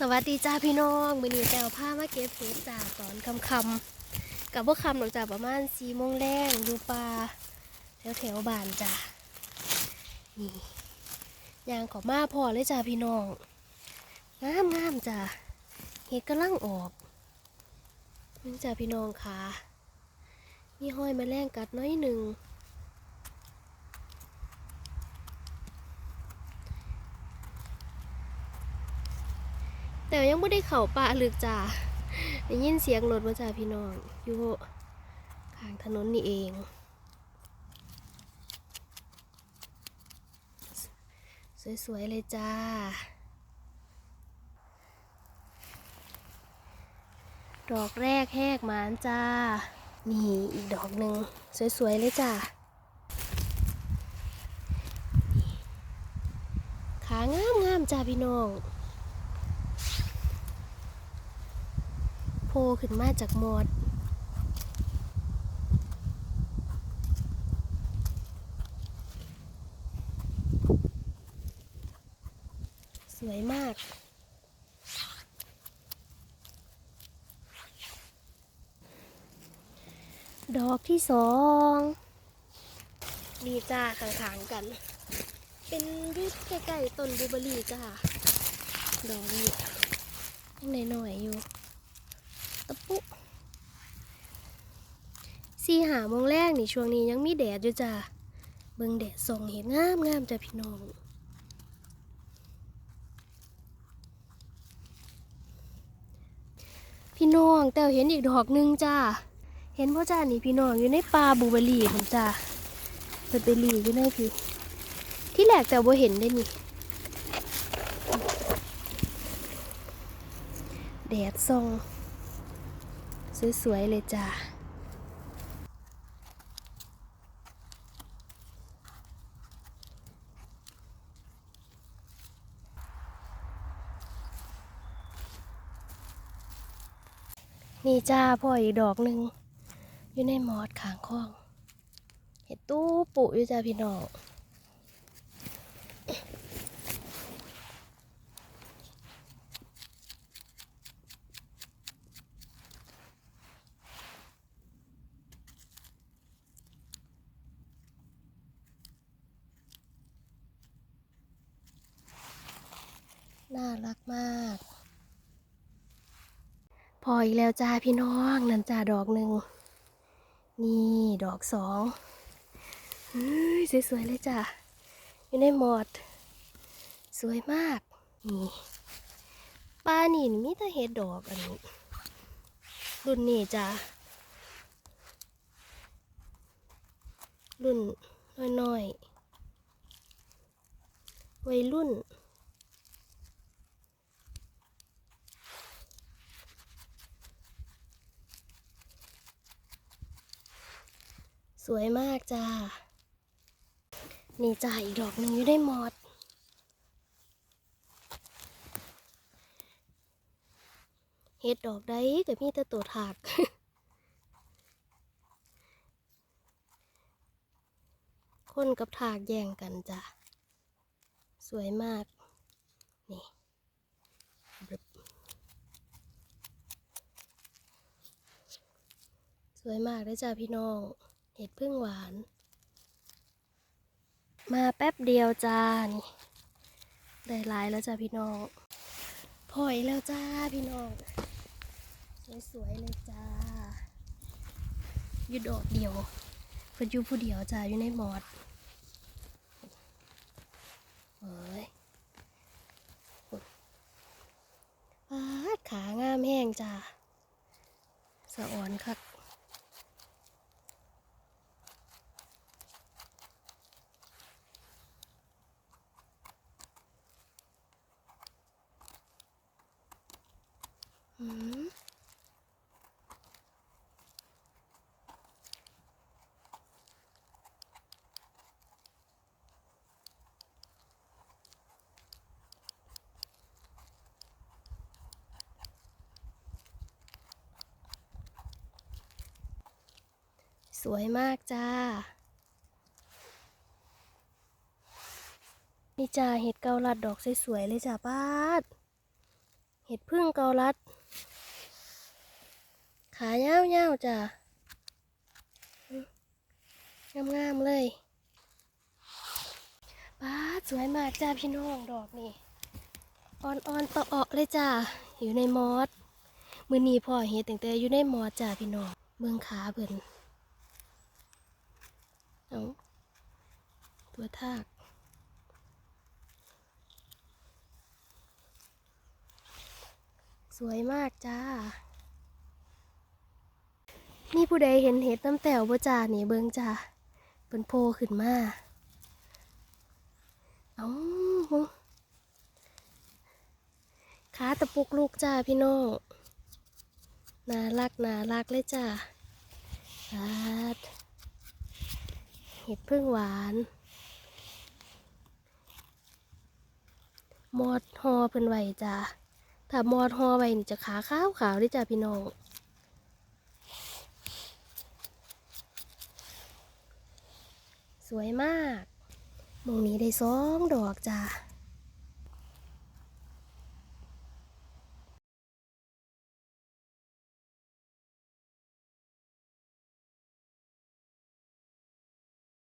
สวัสดีจ้าพี่น้องมือนี้แต้วผ้ามาเก็บเห็ดจ้าตอนคำคำกับพวกคำหลังจากประมาณสี่โมงแรงอยู่ป่าแถวแถวบ้านจ้านี่ยางขอมาพอเลยจ้าพี่น้องงามงามจ้าเห็ดกำลังออกนี่จ้าพี่น้องค่ะมีห้อยมาแมลงกัดน้อยหนึ่ง แต่ยังไม่ได้เข่าป่าลึกจ้าได้ยินเสียงรถมาจ้าพี่น้อง อยู่ข้างถนนนี่เอง สวยๆเลยจ้าดอกแรกแหกหมานจ้า นี่อีกดอกหนึ่งสวยๆเลยจ้าขางามงามๆจ้าพี่น้อง ผล่ขึ้นมาจากหมอดสวยมาก ดอกที่สองนี่จ้าข้างๆกัน เป็นยุดใกล้ๆต้นบูเบอรี่จ้า ดอกนี้ยังหน่อยๆอยู่ สี่หาโมงแรกนี่ช่วงนี้ยังมีแดดอยู่จ้ะเบิ่งแดดส่องเห็นงามงามจ้ะพี่น้องพี่น้องแต่เห็นอีกดอกหนึ่งจ้าเห็นพ่อจ้านี่พี่น้องอยู่ในป่าบูเบอรี่ผมจ้าเปิดเบอรี่อยู่ในพี่ที่แรกแต่ว่เห็นได้นี่แดดส่อง สวยๆเลยจ้านี่จ้าพ่ออีกดอกหนึ่งอยู่ในมอดขางคลอง เห็ดตู้ปุอยู่จ้าพี่น้อง น่ารักมาก พออีกแล้วจ้าพี่น้องนั่นจ้าดอกหนึ่งนี่ดอกสองสวยๆเลยจ้าอยู่ในหมอด สวยมาก นี่ปลานี่มีแต่เห็ดดอกอันนี้รุ่นนี้จ้ารุ่นน้อยๆวัยรุ่น สวยมากจ้า นี่จ้าอีกดอกหนึ่งอยู่ได้หมด เฮ็ดดอกได้ก็มีแต่ตัวถากคนกับถากแย่งกันจ้ะ สวยมาก นี่สวยมากเลยจ้าพี่น้อง เห็ดพึ่งหวาน มาแป๊บเดียวจ้านี่ได้หลายแล้วจ้าพี่น้องพออีกแล้วจ้าพี่น้องสวยๆเลยจ้ายู่ดอกเดียวเพิ่นอยู่ผู้เดียวจ้าอยู่ในหมอดเฮ้ยปาดขางามแห้งจ้าสะอ่อนคัก วยมากจ้า นี่จ้าเห็ดเกาลัดดอกสวยๆเลยจ้าป้าด เห็ดพึ่งเกาลัด ขายาวๆจ้ะงามๆเลยป้าดสวยมากจ้าพี่น้องดอกนี่อ่อนๆต่ออะเลยจ้าอยู่ในมอสมือนีพ่อเห็ดตั้งแต่อยู่ในมอสจ้าพี่น้องเมืองขาเพิ่น เอาตัวทากสวยมากจ้า มีผู้ใดเห็นเห็ดน้ำแต๋วบ่จ้านี่เบิงจ้าเป็นโพขึ้นมา เอาขาตะปุกลูกจ้าพี่น้อง น่ารักน่ารักเลยจ้าอาด เห็ดพึ่งหวาน มอดฮอเพิ่นไหวจ้าถ้ามอดฮอไว้นี่จะขาขาวขาวได้จ้าพี่น้องสวยมาก มองนี้ได้สองดอกจ้า